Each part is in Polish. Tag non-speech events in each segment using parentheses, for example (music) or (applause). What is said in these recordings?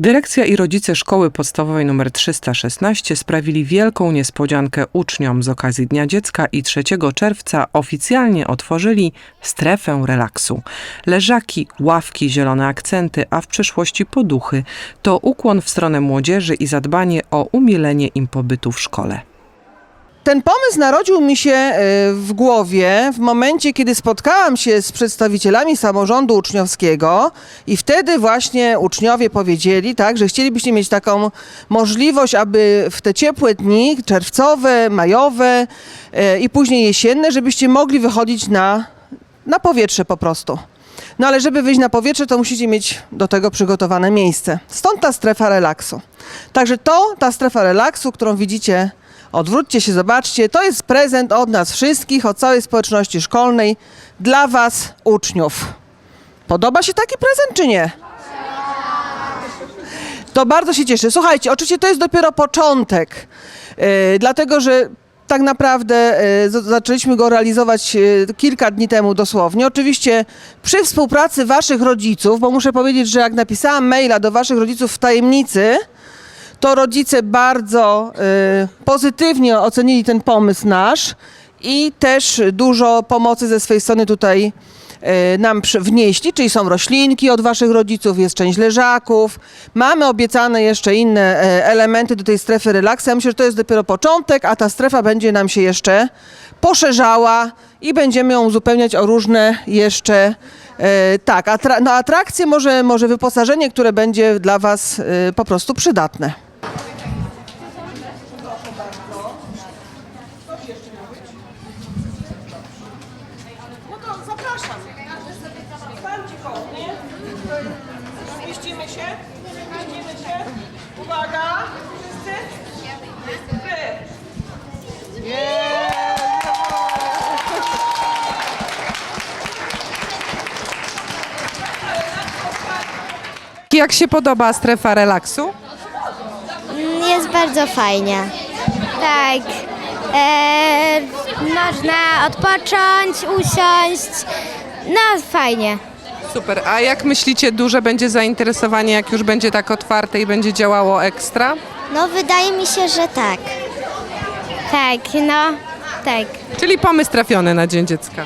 Dyrekcja i rodzice szkoły podstawowej nr 316 sprawili wielką niespodziankę uczniom z okazji Dnia Dziecka i 3 czerwca oficjalnie otworzyli strefę relaksu. Leżaki, ławki, zielone akcenty, a w przyszłości poduchy to ukłon w stronę młodzieży i zadbanie o umilenie im pobytu w szkole. Ten pomysł narodził mi się e, w głowie w momencie, kiedy spotkałam się z przedstawicielami samorządu uczniowskiego i wtedy właśnie uczniowie powiedzieli, tak, że chcielibyście mieć taką możliwość, aby w te ciepłe dni, czerwcowe, majowe e, i później jesienne, żebyście mogli wychodzić na, na powietrze po prostu. No ale żeby wyjść na powietrze, to musicie mieć do tego przygotowane miejsce. Stąd ta strefa relaksu. Także to, ta strefa relaksu, którą widzicie, odwróćcie się, zobaczcie, to jest prezent od nas wszystkich, od całej społeczności szkolnej dla was, uczniów. Podoba się taki prezent, czy nie? To bardzo się cieszę. Słuchajcie, oczywiście to jest dopiero początek, yy, dlatego że tak naprawdę z- zaczęliśmy go realizować yy, kilka dni temu dosłownie. Oczywiście przy współpracy waszych rodziców, bo muszę powiedzieć, że jak napisałam maila do waszych rodziców w tajemnicy, to rodzice bardzo y, pozytywnie ocenili ten pomysł nasz i też dużo pomocy ze swojej strony tutaj y, nam wnieśli, czyli są roślinki od waszych rodziców, jest część leżaków. Mamy obiecane jeszcze inne e, elementy do tej strefy relaksu. Ja myślę, że to jest dopiero początek, a ta strefa będzie nam się jeszcze poszerzała i będziemy ją uzupełniać o różne jeszcze e, tak, atra- no, atrakcje, może, może wyposażenie, które będzie dla was po prostu przydatne. Jak się podoba strefa relaksu? Jest bardzo fajnie. Tak. E, można odpocząć, usiąść. No fajnie. Super. A jak myślicie, duże będzie zainteresowanie, jak już będzie tak otwarte i będzie działało ekstra? No wydaje mi się, że tak. Tak, no tak. Czyli pomysł trafiony na Dzień Dziecka.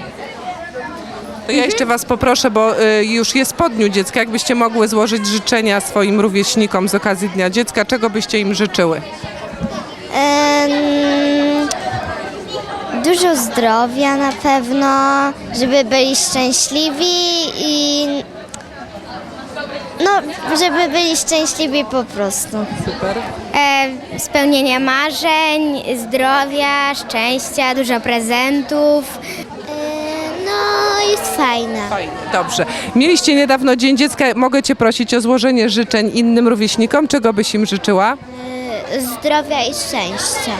To ja jeszcze Was poproszę, bo y, już jest po Dniu Dziecka, jakbyście mogły złożyć życzenia swoim rówieśnikom z okazji Dnia Dziecka, czego byście im życzyły? Em, dużo zdrowia na pewno, żeby byli szczęśliwi i no, żeby byli szczęśliwi po prostu. Super. E, spełnienia marzeń, zdrowia, szczęścia, dużo prezentów. No, jest fajna. Fajnie, dobrze. Mieliście niedawno Dzień Dziecka, mogę Cię prosić o złożenie życzeń innym rówieśnikom, czego byś im życzyła? E, zdrowia i szczęścia.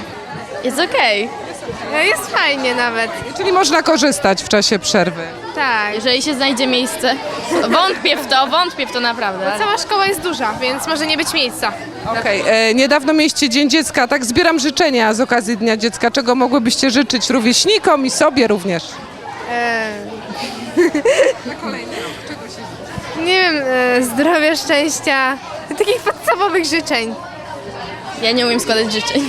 Jest okej. No Jest fajnie nawet. Czyli można korzystać w czasie przerwy. Tak. Jeżeli się znajdzie miejsce. Wątpię w to, wątpię w to naprawdę. Cała szkoła jest duża, więc może nie być miejsca. Okej, e, niedawno mieliście Dzień Dziecka, tak zbieram życzenia z okazji Dnia Dziecka, czego mogłybyście życzyć rówieśnikom i sobie również? (laughs) Nie wiem, e, zdrowia, szczęścia, takich podstawowych życzeń. Ja nie umiem składać życzeń.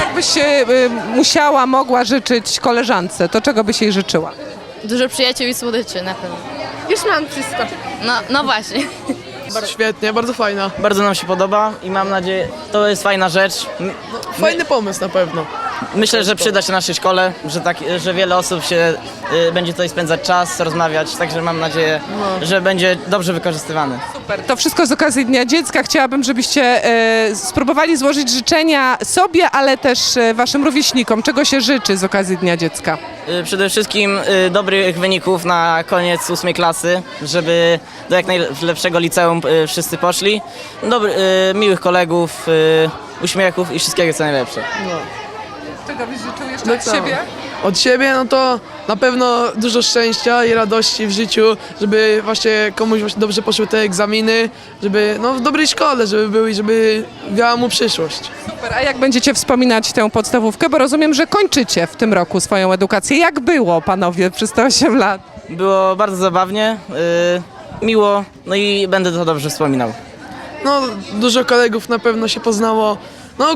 Jakbyś się y, musiała, mogła życzyć koleżance, to czego byś jej życzyła? Dużo przyjaciół i słodyczy na pewno. Już mam wszystko. No, no właśnie. Świetnie, bardzo fajna. Bardzo nam się podoba i mam nadzieję, to jest fajna rzecz. Fajny pomysł na pewno. Myślę, że przyda się naszej szkole, że, tak, że wiele osób się y, będzie tutaj spędzać czas, rozmawiać, także mam nadzieję, że będzie dobrze wykorzystywany. Super. To wszystko z okazji Dnia Dziecka. Chciałabym, żebyście e, spróbowali złożyć życzenia sobie, ale też e, waszym rówieśnikom. Czego się życzy z okazji Dnia Dziecka? Y, Przede wszystkim y, dobrych wyników na koniec ósmej klasy, żeby do jak najlepszego liceum y, wszyscy poszli. Dobry, y, miłych kolegów, y, uśmiechów i wszystkiego co najlepsze. Czego byś życzył jeszcze No od co? siebie? Od siebie, no to na pewno dużo szczęścia i radości w życiu, żeby właśnie komuś właśnie dobrze poszły te egzaminy, żeby no w dobrej szkole, żeby był i żeby miała mu przyszłość. Super. A jak będziecie wspominać tę podstawówkę? Bo rozumiem, że kończycie w tym roku swoją edukację. Jak było, panowie, przez te 8 lat? Było bardzo zabawnie, y, miło, no i będę to dobrze wspominał. No, dużo kolegów na pewno się poznało. No,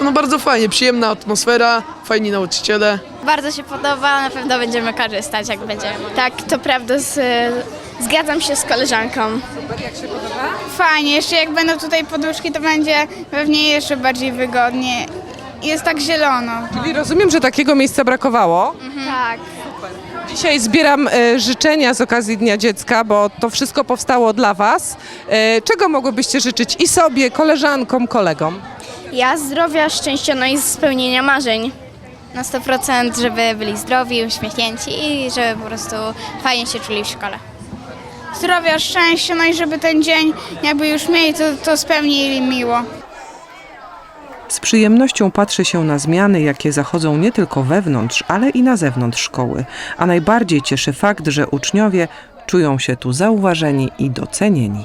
no bardzo fajnie, przyjemna atmosfera, fajni nauczyciele. Bardzo się podoba, na pewno będziemy korzystać, jak będziemy. Tak, to prawda, z, zgadzam się z koleżanką. Fajnie, jeszcze jak będą tutaj poduszki, to będzie pewnie jeszcze bardziej wygodnie. Jest tak zielono. Czyli rozumiem, że takiego miejsca brakowało. Tak. Dzisiaj zbieram e, życzenia z okazji Dnia Dziecka, bo to wszystko powstało dla Was. E, czego mogłybyście życzyć i sobie, koleżankom, kolegom? Ja zdrowia, szczęścia, no i spełnienia marzeń. Na 100%, żeby byli zdrowi, uśmiechnięci i żeby po prostu fajnie się czuli w szkole. Zdrowia, szczęścia, no i żeby ten dzień jakby już mieli, to, to spełnili miło. Z przyjemnością patrzy się na zmiany, jakie zachodzą nie tylko wewnątrz, ale i na zewnątrz szkoły. A najbardziej cieszy fakt, że uczniowie czują się tu zauważeni i docenieni.